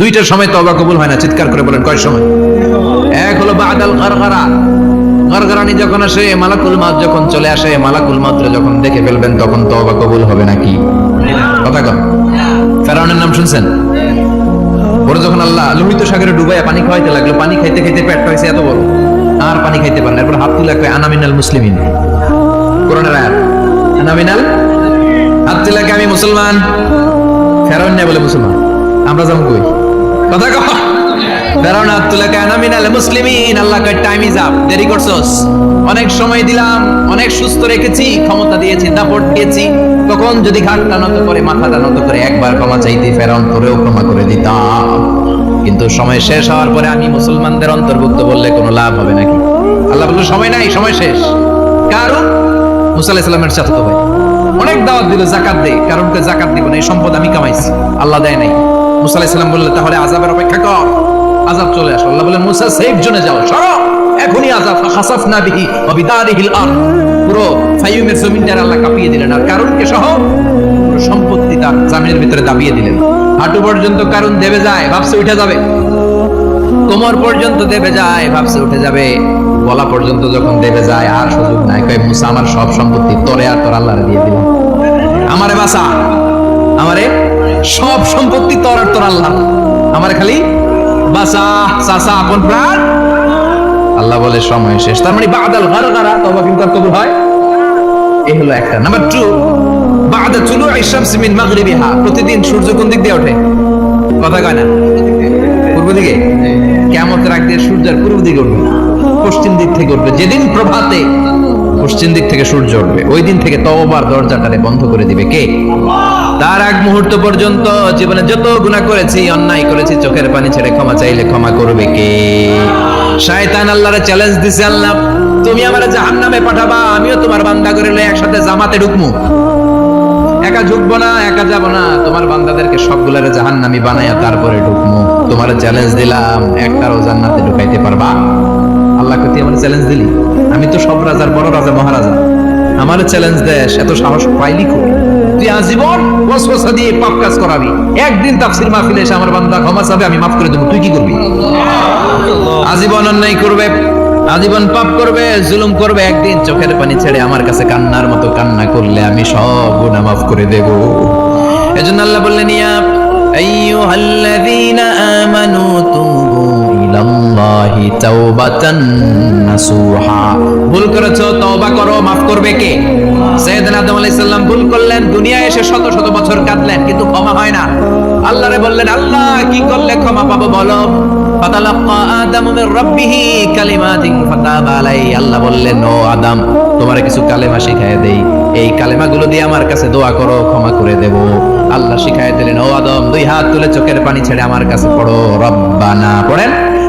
দুইটার সময় তবা কবুল হয় না, চিৎকার করে বলেন, কয় সময়? এক হলো বাদাল গারগারা গারগারানি যখন আসে, মালাকুল মাউত যখন চলে আসে, মালাকুল মাউত যখন দেখে ফেলবেন, তখন তবা কবুল হবে নাকি কথা কন। ফেরাউনের নাম শুনছেন? ওরা যখন আল্লাহ লোহিত সাগরে ডুবাইয়া পানি খাওয়াইতে লাগল, পানি খাইতে খাইতে পেট হয়েছে এত বড়, আর পানি খাইতে পারে না। এরপর হাত তুলে আনামিনাল মুসলিমিন। কোরআনের আয়াত আনামিনাল হাত তুলে আমি মুসলমান। ফেরাউন নেই বলে মুসলমান। আমরা যেমন কই? কথা কহ ফেরাউন হাত তুলে কয় আনামিনাল মুসলিমিন? আল্লাহ কয় টাইম ইজ আপ দেরি করছস? অনেক সময় দিলাম, অনেক সুস্থ রেখেছি, ক্ষমতা দিয়েছি, দাপট দিয়েছি। তখন যদি ঘাটটা নত করে, মাথাটা নত করে, একবার ক্ষমা চাইতে ফেরাউন তোরেও ক্ষমা করে দিতাম। কিন্তু সময় শেষ হওয়ার পরে আমি মুসলমানদের অন্তর্ভুক্ত বললে কোনো লাভ হবে নাকি? আল্লাহ বলল, সময় নাই, সময় শেষ। কারণ? মুসা আলাইহিস চাচাতো ভাই অনেক দাওয়াত দিল, জাকাত দে কারণ জাকাত দিব না, এই সম্পদ আমি কামাইছি। আল্লাহ দেয় নাই। মুসা আলাইহিস সালাম বললে তাহলে আযাবের অপেক্ষা কর। আযাব চলে আসো। আল্লাহ বলে মুসা সেফ জোনে যাও, সরো। এখনই আযাব খাসাফনা বিহি ওয়া বিদারিহিল আরদ। পুরো ফাইয়ুমের জমিনটার আল্লাহ কাঁপিয়ে দিলেন। আর সহ সম্পত্তি তার জামিনের ভিতরে দাবিয়ে দিলেন। হাঁটু পর্যন্ত কারণ দেবে যায়, ভাবছে উঠে যাবে। কোমর পর্যন্ত দেবে যায়, ভাবছে উঠে যাবে। গলা পর্যন্ত যখন দেবে যায়, আর সুযোগ নাই। কয়, মুসা, আমার সব সম্পত্তি তোরে আর তোর দিয়ে আমারে বাসা আমারে সব সম্পত্তি তোর আর তোর আল্লাহ আমারে খালি বাসা সাসা আপন প্রাণ। আল্লাহ বলে সময় শেষ। তার মানে বাদাল গারগারা তবা কিন্তু আর কবুল হয়। এই হলো একটা। নাম্বার টু বাদা চুলু মিন মাগরিবিহা। প্রতিদিন সূর্য কোন দিক দিয়ে ওঠে? কথা কয় না? পূর্ব দিকে? কেমতের আগ দিয়ে সূর্যের পূর্ব দিকে উঠবে। পশ্চিম দিক থেকে উঠবে। যেদিন প্রভাতে পশ্চিম দিক থেকে সূর্য উঠবে। ওই দিন থেকে তওবার দরজাটারে বন্ধ করে দিবে কে? তার আগ মুহূর্ত পর্যন্ত জীবনে যত গুনাহ করেছি, অন্যায় করেছি, চোখের পানি ছেড়ে ক্ষমা চাইলে ক্ষমা করবে কে? শয়তান আল্লাহরে চ্যালেঞ্জ দিছে, আল্লাহ, তুমি আমারে জাহান্নামে পাঠাবা, আমিও তোমার বান্দা করে লই একসাথে জামাতে ঢুকমু। একা ঢুকবো না, একা যাব না, তোমার বান্দাদেরকে সবগুলারে জাহান্নামি বানাইয়া তারপরে ঢুকমু। তোমার চ্যালেঞ্জ দিলাম, একটারও জান্নাতে ঢুকাইতে পারবা। আল্লাহকে তুই আমার চ্যালেঞ্জ দিলি? আমি তো সব রাজার বড় রাজা, মহারাজা। আমার চ্যালেঞ্জ দেশ এত সাহস পাইলি খুব তুই আজীবন দিয়ে পাপ কাজ করাবি। একদিন মাহফিলে এসে আমার বান্দা ক্ষমা চাবে, আমি মাফ করে তুই কি করবি? আজীবন অন্যায় করবে, আজীবন পাপ করবে, জুলুম করবে, একদিন চোখের পানি ছেড়ে আমার কাছে কান্নার মতো কান্না করলে আমি সব গুনাহ মাফ করে দেব। এজন্য আল্লাহ বললেন, ইয়া আইয়ুহাল্লাযীনা আমানু ভুল করো, মাফ করবে কে? আদম ভুল করলেন এসে শত শত বছর কাঁদলেন, কিন্তু ক্ষমা হয় না। বললেন, আল্লাহ, কি করলে ক্ষমা পাবো বলো? তোমারে কিছু কালেমা শিখায় দেই। এই কালেমাগুলো দিয়ে আমার কাছে দোয়া করো, ক্ষমা করে দেব। আল্লাহ শিখায় দিলেন, ও আদম, দুই হাত তুলে চোখের পানি ছেড়ে আমার কাছে পড়ো, রব্বানা। পড়েন?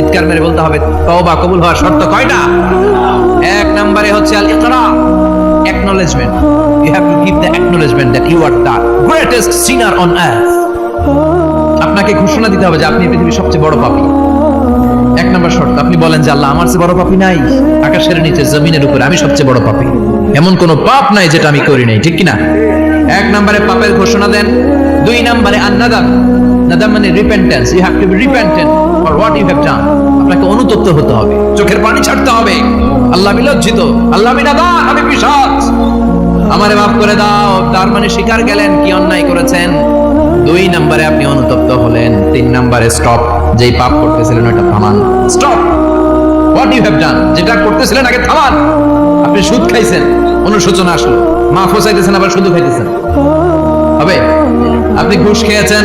চিৎকার মেরে বলতে হবে, তওবা কবুল হওয়ার শর্ত কয়টা? এক নম্বরে হচ্ছে আল ইকরা acknowledgement. You have to give the acknowledgement that you are the greatest sinner on earth. আপনাকে ঘোষণা দিতে হবে যে আপনি পৃথিবীর সবচেয়ে বড় পাপী। এক নম্বর শর্ত, আপনি বলেন যে আল্লাহ আমার চেয়ে বড় পাপী নাই। আকাশের নিচে, জমিনের উপরে আমি সবচেয়ে বড় পাপী। এমন কোনো পাপ নাই যেটা আমি করি নাই, ঠিক কিনা? এক নম্বরে পাপের ঘোষণা দেন। দুই নম্বরে আন্নাদাম। নাদাম মানে repentance you have to be repentant for what you have done আপনাকে অনুতপ্ত হতে হবে। চোখের পানি ছাড়তে হবে। আল্লাহ আমি আল্লাহ আমি আমি পিশাচ আমারে মাফ করে দাও। তার মানে স্বীকার গেলেন, কি অন্যায় করেছেন? দুই নম্বরে আপনি অনুতপ্ত হলেন। তিন নম্বরে স্টপ যেই পাপ করতেছিলেন ওটা থামান। Stop what you have done যেটা করতেছিলেন, আগে থামান। আপনি সুদ খাইছেন। অনুশোচনা আসলো। মাফও চাইতেছেন, আবার শুধু খাইতেছেন। হবে? আপনি ঘুষ খেয়েছেন?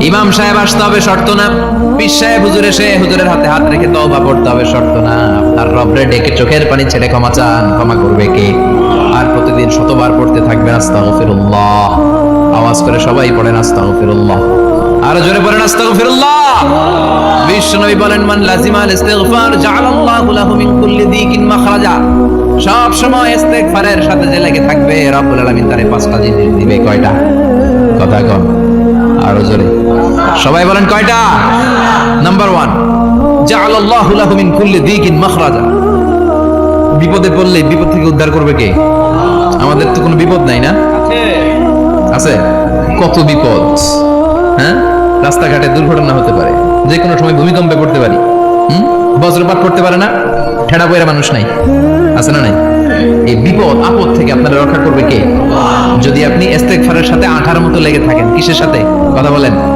ইমাম সাহেব আসতে হবে, শর্ত না। পীর হুজুর এসে হুজুরের হাতে হাত রেখে তওবা পড়তে হবে, শর্ত না। রবরে ডেকে চোখের পানি ছেড়ে ক্ষমা চান, ক্ষমা করবে কে? আর প্রতিদিন শতবার পড়তে আস্তাগফিরুল্লাহ। আওয়াজ করে সবাই পড়েন, আস্তাগফিরুল্লাহ। আর জোরে পড়েন, আস্তাগফিরুল্লাহ। বিশ্বনবী বলেন, মান লাজিমাল ইস্তিগফার লাহু মিন কুল্লি দিকিন মাখরাজা। সব সময় ইস্তেগফারের সাথে যে লেগে থাকবে, রব্বুল আলামিন তারে পাঁচটা জিনিস দিবে, কয়টা? কথা কম আরও জোরে। সবাই বলেন কয়টা? নাম্বার ওয়ান জাআলাল্লাহু লাহু মিন কুল্লি দিকিন মাখরাজা। বিপদে পড়লে বিপদ থেকে উদ্ধার করবে কে? আমাদের তো কোনো বিপদ নাই না? আছে। কত বিপদ? হ্যাঁ? রাস্তাঘাটে দুর্ঘটনা হতে পারে। যে কোনো সময় ভূমিকম্পে পড়তে পারি। হুম? বজ্রপাত পড়তে পারে না? ঠেড়া বইরা মানুষ নাই। আছে না নাই? এই বিপদ আপদ থেকে আপনারা রক্ষা করবে কে? যদি আপনি ইস্তেগফারের সাথে আঠার মতো লেগে থাকেন কিসের সাথে? কথা বলেন।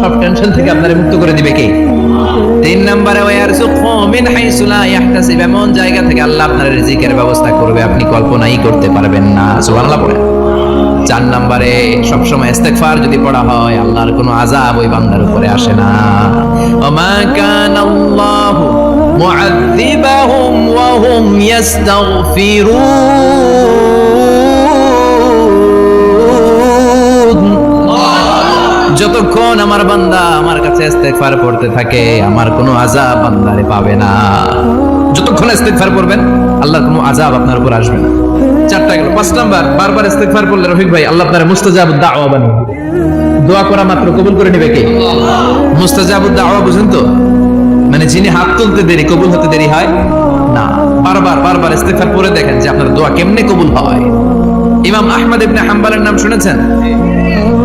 সব টেনশন থেকে আপনারা মুক্ত করে দিবে কে? তিন নম্বরে মিন হাইসু লা ইয়াহতাসিব। এমন জায়গা থেকে আল্লাহ আপনার রিজিকের ব্যবস্থা করবে, আপনি কল্পনাই করতে পারবেন না। সুবহানাল্লাহ পড়ে চার নম্বরে, সবসময় ইস্তেগফার যদি পড়া হয়, আল্লাহর কোনো আযাব ওই বান্দার উপরে আসে না। ওমা কানাল্লাহু মুআযিবাহুম ওয়া হুম ইয়াস্তাগফিরুন। যতক্ষণ আমার বান্দা আমার কাছে ইস্তেগফার পড়তে থাকে? আমার কোনো আযাব বান্দারে পাবে না। যতক্ষণ ইস্তেগফার করবেন আল্লাহর কোনো আযাব আপনার উপর আসবে না। চারটা গেল। পাঁচ নাম্বার, বারবার ইস্তেগফার করলে রফিক ভাই, আল্লাহ আপনার মুস্তাজাব দাওয়া বানিয়ে দোয়া করা মাত্র কবুল করে নেবে কে? মুস্তাজাব দাওয়া বুঝেন তো? মানে যিনি হাত তুলতে দেরি, কবুল হতে দেরি হয় না। বারবার বারবার ইস্তেগফার পড়ে দেখেন যে আপনার দোয়া কেমনে কবুল হয়। ইমাম আহমদ ইবনে হাম্বালের নাম শুনেছেন?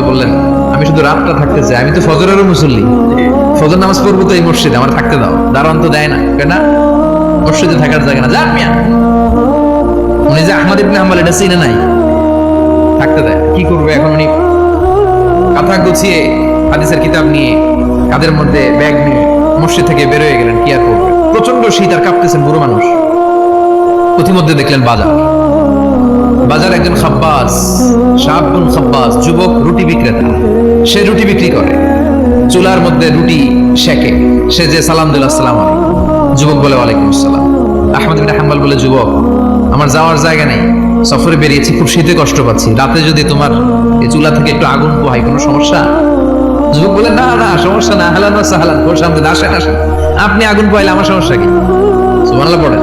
আহমদ বললেন, আমি শুধু রাতটা থাকতে চাই, আমি তো ফজরেরও মুসল্লি। ফজর নামাজ পড়ব তো এই মসজিদে, আমার থাকতে দাও। দারোয়ান তো দেয় না কেন মসজিদে থাকার জায়গা না যাক মিয়া। উনি যে আহমদ ইবনে হাম্বল, এটা চিনে নাই। থাকতে দেয়, কি করবে এখন উনি? কাঁথা গুছিয়ে হাদিসের কিতাব নিয়ে কাদের মধ্যে ব্যাগ নিয়ে মসজিদ থেকে বেরোয় গেলেন, কি আর করবে? প্রচণ্ড শীত আর কাঁপতেছেন বুড়ো মানুষ। প্রতিমধ্যে দেখলেন বাজার। বাজার একজন খাব্বাস সাবুন খাব্বাস, যুবক, রুটি বিক্রেতা। সে রুটি বিক্রি করে। চুলার মধ্যে রুটি শেখে সে যে সালাম দিল, আসসালাম যুবক বলে, ওয়ালাইকুম আসসালাম। আহমদ বিন হাম্বাল বলে, যুবক, আমার যাওয়ার জায়গা নেই। সফরে বেরিয়েছি, খুব শীতে কষ্ট পাচ্ছি। রাতে যদি তোমার এই চুলা থেকে একটু আগুন পোহাই কোনো সমস্যা? যুবক বলে, না না, সমস্যা না। হালান না সাহালান সামনে আসেন আসেন। আপনি আগুন পোহাইলে আমার সমস্যা কি? সুবহানাল্লাহ, পড়েন।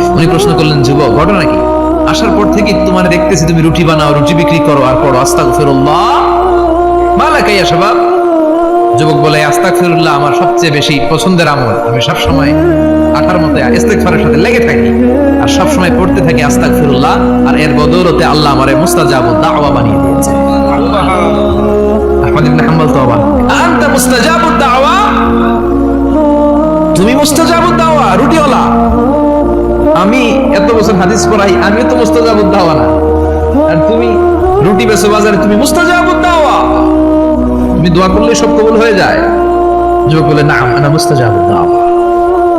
উনি প্রশ্ন করলেন, যুবক, ঘটনা কি? আসার পর থেকে তোমার দেখতেছি, তুমি রুটি বানাও, রুটি বিক্রি করো আর পড়ো। আস্তাগফিরুল্লাহ। মালাকা ইয়া শাবাব যুবক বলে, আস্তাগফিরুল্লাহ আমার সবচেয়ে বেশি পছন্দের আমল। আমি সব সময় আঠার মতো ইস্তেগফারের সাথে লেগে থাকি আর সব সময় পড়তে থাকি আস্তাগফিরুল্লাহ আর এর বদৌলতে আল্লাহ আমারে মুস্তাজাবুদ দাওয়া বানিয়ে দিয়েছে। আহমদ ইবনে হাম্বল তো অবাক আনতা মুস্তাজাবুদ দাওয়া? তুমি মুস্তাজাবুদ দাওয়া, রুটিওয়ালা। এত বছর হাদিস পড়াই, আমিও তো মুস্তাজাবুদ দাওয়া না। আর তুমি রুটি বেচো বাজারে, তুমি মুস্তাজাবুদ দাওয়া। তুমি দোয়া করলে সব কবুল হয়ে যায়। যুবক বলে না আনা মুস্তাজাবুদ দাওয়া।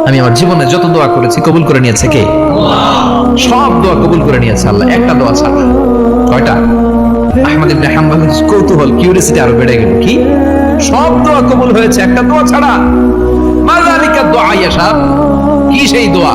আমি আমার জীবনে যত দোয়া করেছি, কবুল করে নিয়েছে কে? সব দোয়া কবুল করে নিয়েছে আল্লাহ, একটা দোয়া ছাড়া। কয়টা? আহমদ ইবনে হাম্বলের কৌতূহল কিউরিয়াসিটি আরও বেড়ে গেল। কি? সব দোয়া কবুল হয়েছে, একটা দোয়া ছাড়া। মাযালিকা দোয়া ইয়া সাহেব কি সেই দোয়া?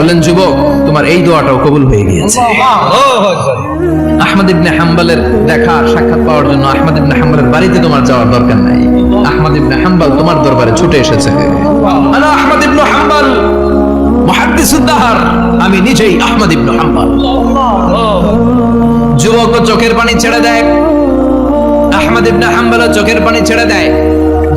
বললেন যুবক তোমার এই দোয়াটাও কবুল হয়ে গিয়েছে। আহমদ ইবনে হাম্বলের দেখা সাক্ষাৎ পাওয়ার জন্য আহমদ ইবনে হাম্বলের বাড়িতে তোমার যাওয়ার দরকার নাই। আহমদ ইবনে হাম্বল তোমার দরবারে ছুটে এসেছে। আনা আহমদ ইবনে হাম্বল মুহাদ্দিসুদ্দাহার আমি নিজেই আহমদ ইবনে হাম্বল। যুবক চোখের পানি ছেড়ে দেয়। আহমদ ইবনে হাম্বল চোখের পানি ছেড়ে দেয়।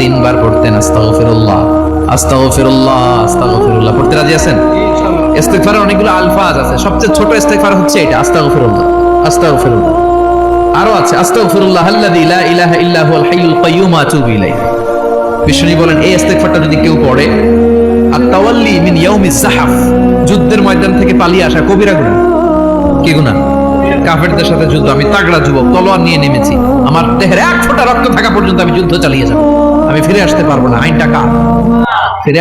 তিনবার পড়তেন আস্তাগফিরুল্লাহ আস্তাগফিরুল্লাহ আস্তাগফিরুল্লাহ। পড়তে রাজি আছেন? ইস্তেগফারের অনেকগুলো আলফাজ আছে। সবচেয়ে ছোট ইস্তেগফার হচ্ছে এটা, আস্তাগফিরুল্লাহ আস্তাগফিরুল্লাহ। আরও আছে, আস্তাগফিরুল্লাহ আল্লাযী লা ইলাহা ইল্লা হুয়াল হাইয়ুল কাইয়্যুম আতুবু ইলাইহি। বিষ্ণু বলেন, এই ইস্তেগফারটা যদি কেউ পড়ে আর তাওয়াল্লি মিন ইয়াউমিজ জাহাফ যুদ্ধের ময়দান থেকে পালিয়ে আসা কবিরা গুনাহ কি গুনাহ কাফেরদের সাথে যুদ্ধ, আমি তাগড়া যুবক, তলোয়ার নিয়ে নেমেছি। আমার দেহের এক ফোঁটা রক্ত থাকা পর্যন্ত আমি যুদ্ধ চালিয়ে যাব। আমি ফিরে আসতে পারব না। আইনটা কার? ফিরে